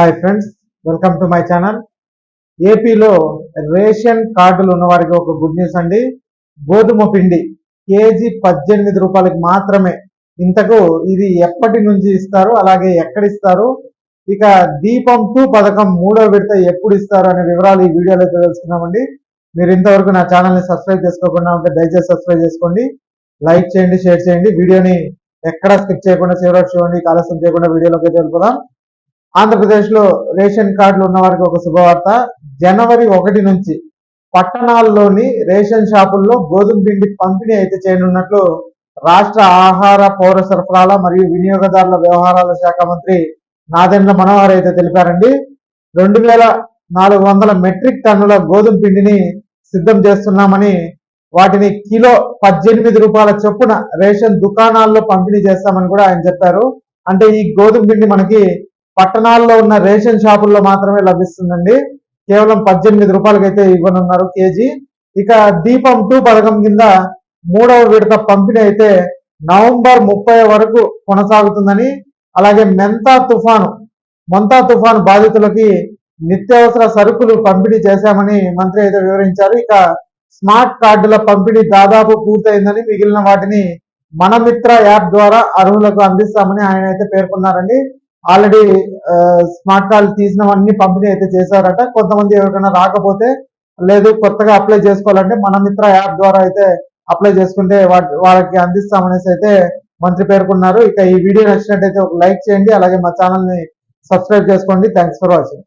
Hi friends welcome to my channel ఏపీలో ration కార్డులు ఉన్న వారికి ఒక గుడ్ న్యూస్ అండి. గోధుమ పిండి కేజీ పద్దెనిమిది రూపాయలకి మాత్రమే. ఇంతకు ఇది ఎప్పటి నుంచి ఇస్తారు అలాగే ఎక్కడ ఇస్తారు? ఇక దీపం టూ పథకం మూడో విడత ఎప్పుడు ఇస్తారు అనే వివరాలు ఈ వీడియోలో తెలుసుకున్నామండి మీరు ఇంతవరకు నా ఛానల్ని సబ్స్క్రైబ్ చేసుకోకుండా ఉంటే దయచేసి సబ్స్క్రైబ్ చేసుకోండి. లైక్ చేయండి షేర్ చేయండి. వీడియోని ఎక్కడ స్కిప్ చేయకుండా చివరికి చూడండి. ఆలస్యం చేయకుండా వీడియోలోకి వెళ్ళిపోదాం. ఆంధ్రప్రదేశ్లో రేషన్ కార్డులు ఉన్న వారికి ఒక శుభవార్త. జనవరి ఒకటి నుంచి పట్టణాల్లోని రేషన్ షాపుల్లో గోధుమ పిండి పంపిణీ అయితే చేయనున్నట్లు రాష్ట్ర ఆహార పౌర సరఫరాల మరియు వినియోగదారుల వ్యవహారాల శాఖ మంత్రి నాదెండ్ల మనోహర్ అయితే తెలిపారండి. రెండు వేల నాలుగు వందల మెట్రిక్ టన్నుల గోధుమ పిండిని సిద్ధం చేస్తున్నామని వాటిని కిలో పద్దెనిమిది రూపాయల చొప్పున రేషన్ దుకాణాల్లో పంపిణీ చేస్తామని కూడా ఆయన చెప్పారు. అంటే ఈ గోధుమ పిండి మనకి పట్టణాల్లో ఉన్న రేషన్ షాపుల్లో మాత్రమే లభిస్తుందండి. కేవలం పద్దెనిమిది రూపాయలకైతే ఇవ్వనున్నారు కేజీ. ఇక దీపం టూ పథకం కింద మూడవ విడత పంపిణీ అయితే నవంబర్ ముప్పై వరకు కొనసాగుతుందని అలాగే మెంతా తుఫాను మొంతా తుఫాను బాధితులకి నిత్యావసర సరుకులు పంపిణీ చేశామని మంత్రి అయితే వివరించారు. ఇక స్మార్ట్ కార్డుల పంపిణీ దాదాపు పూర్తయిందని మిగిలిన వాటిని మనమిత్ర యాప్ ద్వారా అర్హులకు అందిస్తామని ఆయన అయితే పేర్కొన్నారండి. ఆల్రెడీ స్మార్ట్ కార్డు తీసినవన్నీ పంపిణీ అయితే చేశారట. కొంతమంది ఎవరికైనా రాకపోతే లేదు కొత్తగా అప్లై చేసుకోవాలంటే మన మిత్ర యాప్ ద్వారా అయితే అప్లై చేసుకుంటే వా- వాళ్ళకి అందిస్తామనేసి అయితే మంత్రి పేర్కొన్నారు. ఇక ఈ వీడియో నచ్చినట్టయితే ఒక లైక్ చేయండి అలాగే మా ఛానల్ని సబ్స్క్రైబ్ చేసుకోండి. Thanks for watching.